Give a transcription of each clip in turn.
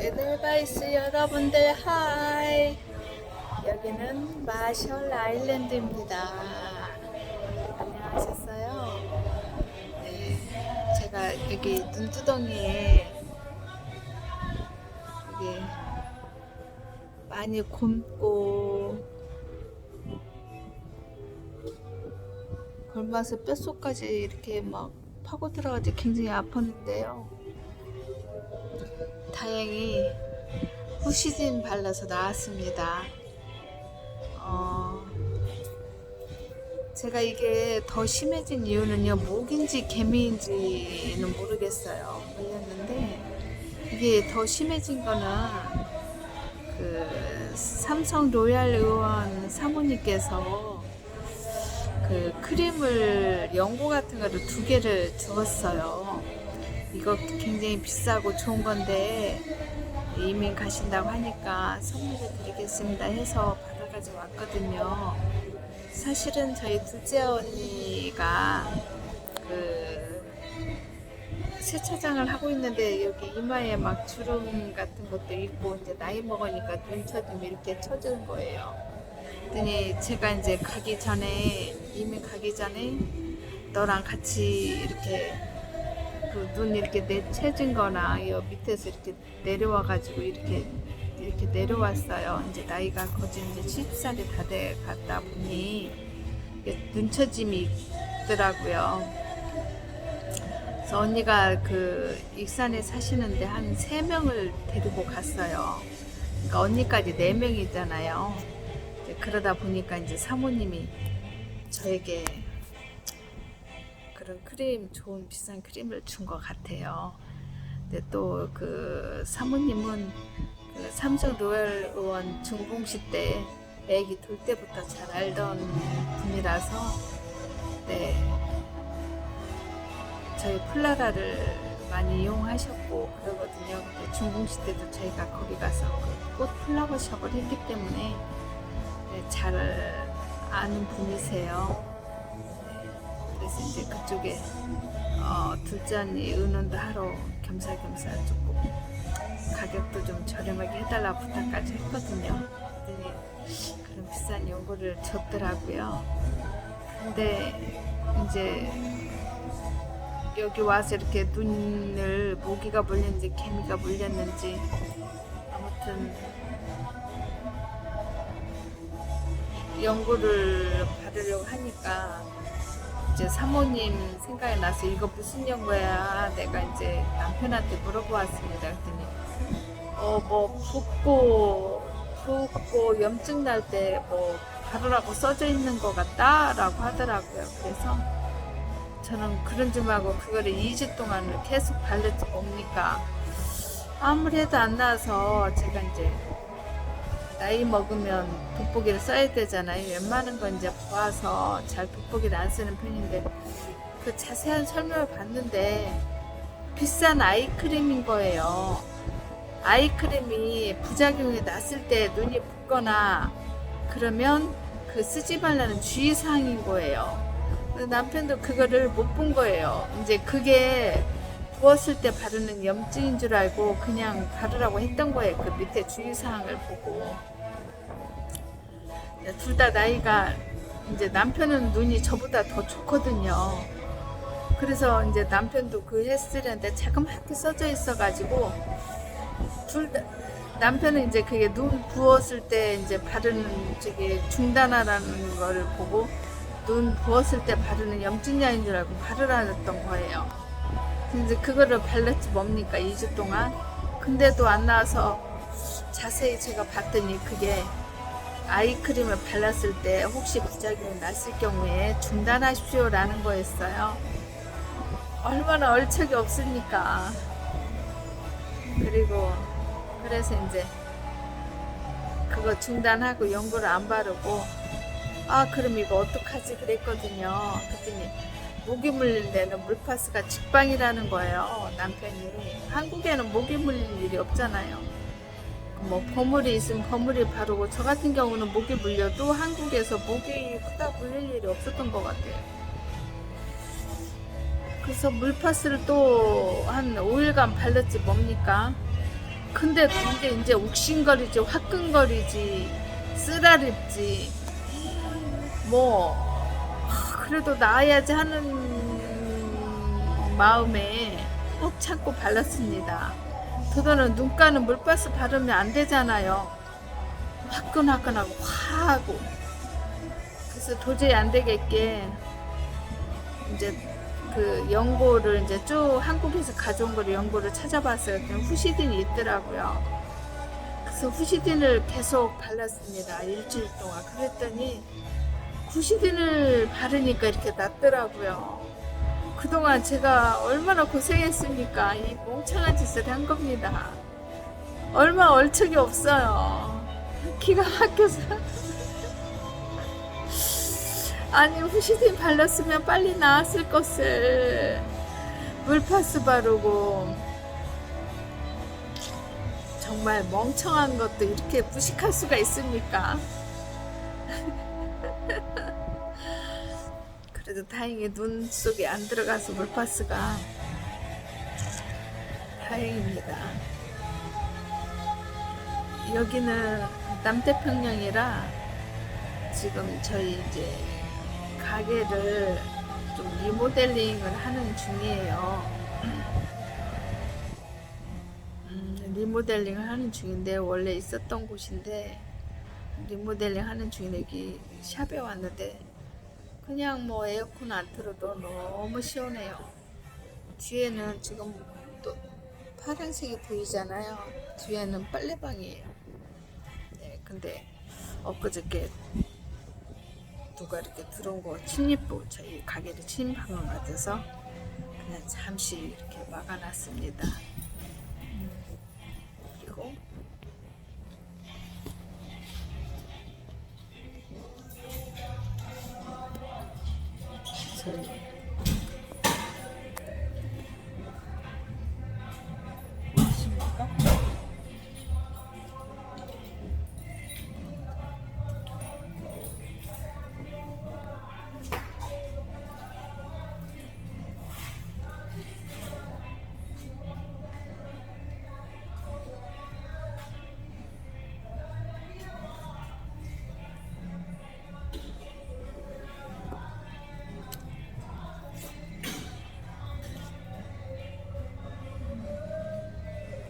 에델바이스 여러분들 하이. 여기는 마셜 아일랜드입니다. 안녕하셨어요? 네 제가 여기 눈두덩이에 여기 많이 곰고 골마서 뼛속까지 이렇게 막 파고 들어가지고 굉장히 아팠는데요 다행히 후시딘 발라서 나았습니다. 어, 제가 이게 더 심해진 이유는요, 목인지 개미인지는 모르겠어요. 몰랐는데, 이게 더 심해진 거는 그 삼성 로얄 의원 사모님께서 그 크림을 연고 같은 거를 두 개를 주었어요. 이거 굉장히 비싸고 좋은 건데 이민 가신다고 하니까 선물을 드리겠습니다 해서 받아가지고 왔거든요. 사실은 저희 둘째 언니가 그 세차장을 하고 있는데 여기 이마에 막 주름 같은 것도 있고 이제 나이 먹으니까 눈처럼 이렇게 쳐지는 거예요. 그랬더니 제가 이제 가기 전에 이민 가기 전에 너랑 같이 이렇게 그 눈 이렇게 내쳐진 거나 이 밑에서 이렇게 내려와 가지고 이렇게 이렇게 내려왔어요. 이제 나이가 거진 이제 70살이 다 돼 갔다 보니 눈처짐이 있더라고요. 그래서 언니가 그 익산에 사시는데 한 세 명을 데리고 갔어요. 그러니까 언니까지 네 명이잖아요. 이제 그러다 보니까 이제 사모님이 저에게 그런 크림 좋은 비싼 크림을 준 것 같아요. 근데 또 그 사모님은 그 삼성 로열 의원 중공시 때 애기 돌 때부터 잘 알던 분이라서 네 저희 플라라를 많이 이용하셨고 그러거든요. 근데 중공시 때도 저희가 거기 가서 그 꽃 플라워샵을 했기 때문에 네, 잘 아는 분이세요. 그래서 이제 그쪽에 어, 둘째 언니 의논도 하러 겸사겸사 조금 가격도 좀 저렴하게 해달라 부탁까지 했거든요. 그랬더니 그런 비싼 연고를 줬더라고요. 근데 이제 여기 와서 이렇게 눈을 모기가 물렸는지 개미가 물렸는지 아무튼 연고를 받으려고 하니까 이제 사모님 생각이 나서 이거 무슨 연고야 내가 이제 남편한테 물어보았습니다. 그랬더니 어뭐 붓고 붓고 염증 날 때 뭐 바르라고 써져 있는 것 같다라고 하더라고요. 그래서 저는 그런 줄 말고 그거를 2주 동안 계속 바르지 뭡니까? 아무래도 안 나와서 제가 이제 나이 먹으면 돋보기를 써야 되잖아요. 웬만한 건 이제 보아서 잘 돋보기를 안 쓰는 편인데 그 자세한 설명을 봤는데 비싼 아이크림인 거예요. 아이크림이 부작용이 났을 때 눈이 붓거나 그러면 그 쓰지 말라는 주의사항인 거예요. 남편도 그거를 못 본 거예요. 이제 그게 부었을 때 바르는 염증인 줄 알고 그냥 바르라고 했던 거예요. 그 밑에 주의사항을 보고. 둘 다 나이가 이제 남편은 눈이 저보다 더 좋거든요. 그래서 이제 남편도 그 헬스를 자그맣게 써져 있어가지고 둘 다, 남편은 이제 그게 눈 부었을 때 이제 바르는 저기 중단하라는 거를 보고 눈 부었을 때 바르는 염증약인 줄 알고 바르라던 거예요. 근데 그거를 발랐지 뭡니까 2주 동안? 근데도 안 나와서 자세히 제가 봤더니 그게 아이크림을 발랐을 때 혹시 부작용이 났을 경우에 중단하십시오 라는 거였어요. 얼마나 얼척이 없으니까? 그리고 그래서 이제 그거 중단하고 연고를 안 바르고 아 그럼 이거 어떡하지? 그랬거든요. 그랬더니 모기 물릴 때는 물파스가 직방이라는 거예요. 남편이. 한국에는 모기 물릴 일이 없잖아요. 뭐 버물이 있으면 버물이 바르고 저 같은 경우는 모기 물려도 한국에서 모기 크다 물릴 일이 없었던 것 같아요. 그래서 물파스를 또 한 5일간 발랐지 뭡니까? 근데 이게 이제 욱신거리지 화끈거리지 쓰라립지 뭐 하, 그래도 나아야지 하는 마음에 꼭 참고 발랐습니다. 그거는 눈가는 물바스 바르면 안 되잖아요. 화끈화끈하고 화하고 그래서 도저히 안 되겠게 이제 그 연고를 이제 쭉 한국에서 가져온 거를 연고를 찾아봤어요. 그냥 후시딘이 있더라고요. 그래서 후시딘을 계속 발랐습니다. 일주일 동안. 그랬더니 후시딘을 바르니까 이렇게 낫더라고요. 그동안 제가 얼마나 고생했습니까? 이 멍청한 짓을 한 겁니다. 얼마 얼척이 없어요. 기가 막혀서. 아니 후시딘 발랐으면 빨리 나았을 것을 물파스 바르고 정말 멍청한 것도 이렇게 무식할 수가 있습니까? 그래도 다행히 눈 속에 안 들어가서 물파스가 다행입니다. 여기는 남태평양이라 지금 저희 이제 가게를 좀 리모델링을 하는 중이에요. 음, 리모델링을 하는 중인데 원래 있었던 곳인데 리모델링 하는 중인데 여기 샵에 왔는데 그냥 뭐 에어컨 안 틀어도 너무 시원해요. 뒤에는 지금 또 파란색이 보이잖아요. 뒤에는 빨래방이에요. 네, 근데 엊그저께 누가 이렇게 들어온 거 침입부 저희 가게를 침입한 것 같아서 그냥 잠시 이렇게 막아놨습니다. 저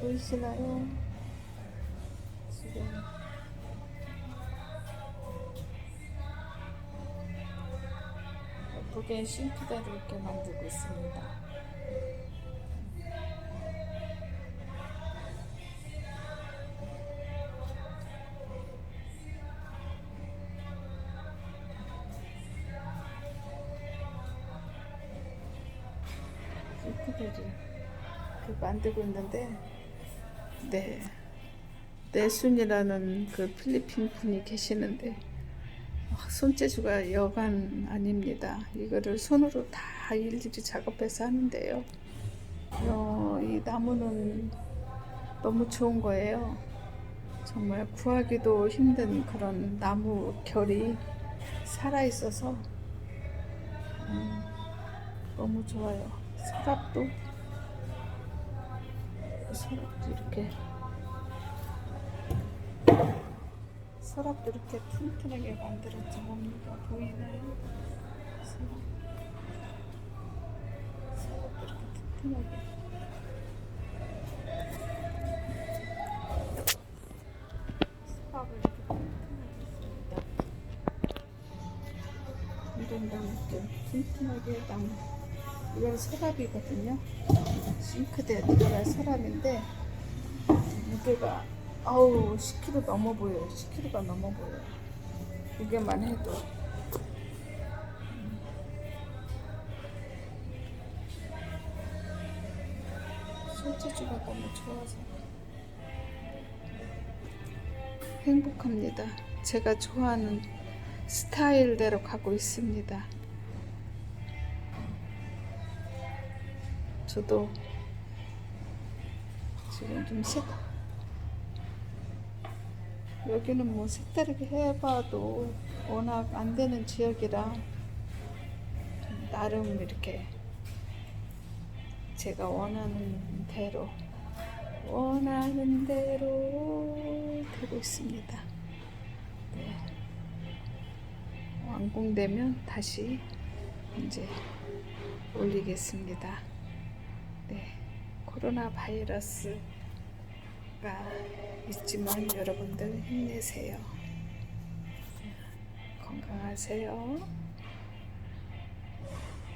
보이시나요? 지금 예쁘게 싱크대를 이렇게 만들고 있습니다. 싱크대를 이렇게 만들고 있는데 네. 내순이라는 그 필리핀 분이 계시는데 아, 손재주가 여간 아닙니다. 이거를 손으로 다 일일이 작업해서 하는데요. 어, 이 나무는 너무 좋은 거예요. 정말 구하기도 힘든 그런 나무 결이 살아 있어서 음, 너무 좋아요. 서랍도 이렇게 서랍도 이렇게 튼튼하게 만들었죠 뭡니까 보이나요? 서랍 서랍도 이렇게 튼튼하게 서랍을 이렇게 튼튼하게 했습니다 이런 나무들 튼튼하게 나무 이건 서랍이거든요. 싱크대에 들어갈 서랍인데 무게가 아우 10kg 넘어 보여요. 10kg가 넘어 보여요. 무게만 해도. 음. 손재주가 너무 좋아서. 행복합니다. 제가 좋아하는 스타일대로 가고 있습니다 저도 지금 좀 색, 여기는 뭐 색다르게 해봐도 워낙 안 되는 지역이라 좀 나름 이렇게 제가 원하는 대로 원하는 대로 되고 있습니다. 네. 완공되면 다시 이제 올리겠습니다. 네. 코로나 바이러스가 있지만 여러분들 힘내세요. 건강하세요.